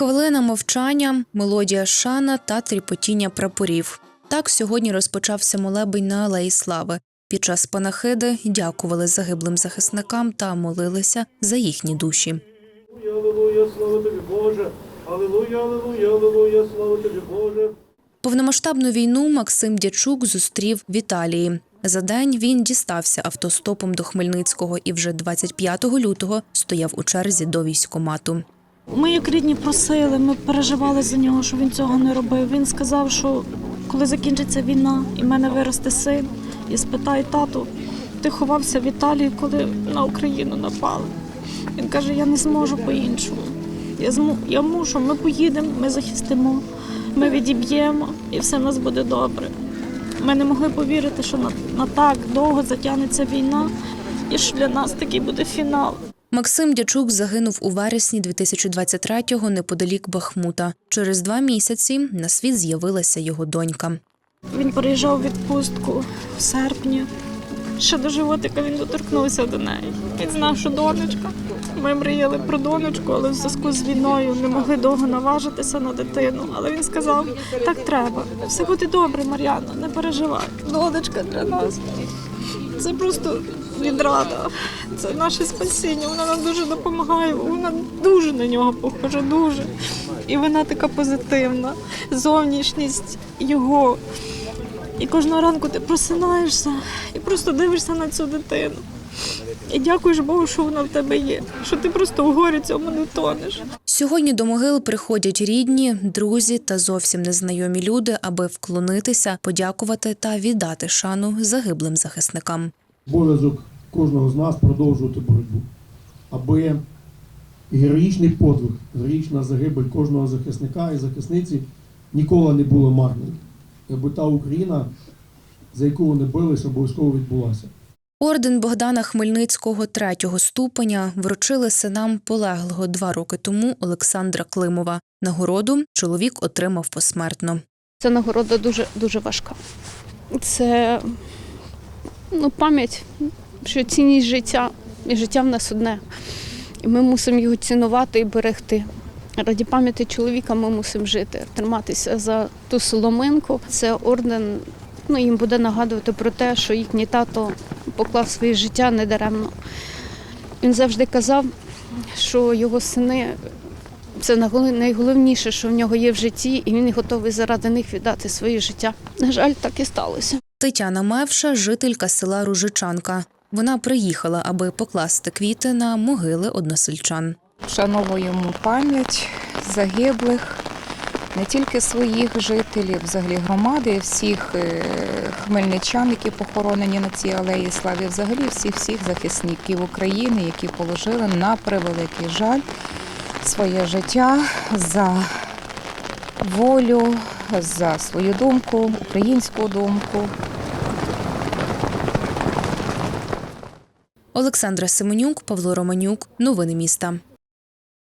Хвилина мовчання, мелодія шана та тріпотіння прапорів. Так сьогодні розпочався молебень на Алеї Слави. Під час панахиди дякували загиблим захисникам та молилися за їхні душі. Аллилуйя, слава тобі, Боже. Аллилуйя, аллилуйя, аллилуйя, слава тобі, Боже. Повномасштабну війну Максим Дячук зустрів в Італії. За день він дістався автостопом до Хмельницького і вже 25 лютого стояв у черзі до військкомату. Ми, як рідні, просили, ми переживали за нього, що він цього не робив. Він сказав, що коли закінчиться війна і в мене виросте син, і спитає тату, ти ховався в Італії, коли на Україну напали. Він каже: я не зможу по-іншому. Я зму, я мушу, ми поїдемо, ми захистимо, ми відіб'ємо, і все в нас буде добре. Ми не могли повірити, що на, на так довго затягнеться війна, і що для нас такий буде фінал. Максим Дячук загинув у вересні 2023-го неподалік Бахмута. Через два місяці на світ з'явилася його донька. Він приїжджав відпустку в серпні. Ще до животика він доторкнувся до неї. Він знав, що донечка. Ми мріяли про донечку, але в зв'язку з війною не могли довго наважитися на дитину. Але він сказав: так треба. Все буде добре, Мар'яна, не переживай. Донечка для нас. Це просто відрада. Це наше спасіння. Вона нам дуже допомагає. Вона дуже на нього похожа, дуже. І вона така позитивна. Зовнішність його. І кожного ранку ти просинаєшся і просто дивишся на цю дитину. І дякуєш Богу, що вона в тебе є, що ти просто у горі цьому не тонеш. Сьогодні до могил приходять рідні, друзі та зовсім незнайомі люди, аби вклонитися, подякувати та віддати шану загиблим захисникам. Обов'язок кожного з нас продовжувати боротьбу, аби героїчний подвиг, героїчна загибель кожного захисника і захисниці ніколи не була марною. І аби та Україна, за яку вони бились, обов'язково відбулася. Орден Богдана Хмельницького третього ступеня вручили синам полеглого два роки тому Олександра Климова. Нагороду чоловік отримав посмертно. Ця нагорода дуже дуже важка. Це ну, пам'ять, що цінність життя, і життя в нас одне. І ми мусимо його цінувати і берегти. Раді пам'яті чоловіка ми мусимо жити, триматися за ту соломинку. Це орден ну, їм буде нагадувати про те, що їхній тато поклав своє життя недаремно. Він завжди казав, що його сини це найголовніше, що в нього є в житті, і він готовий заради них віддати своє життя. На жаль, так і сталося. Тетяна Мевша, жителька села Ружичанка. Вона приїхала, аби покласти квіти на могили односельчан. Вшановуємо пам'ять загиблих, не тільки своїх жителів, взагалі громади, всіх е, хмельничан, які похоронені на цій алеї слави, взагалі всіх всіх захисників України, які положили на превеликий жаль своє життя за волю, за свою думку, українську думку. Олександра Семенюк, Павло Романюк. Новини міста.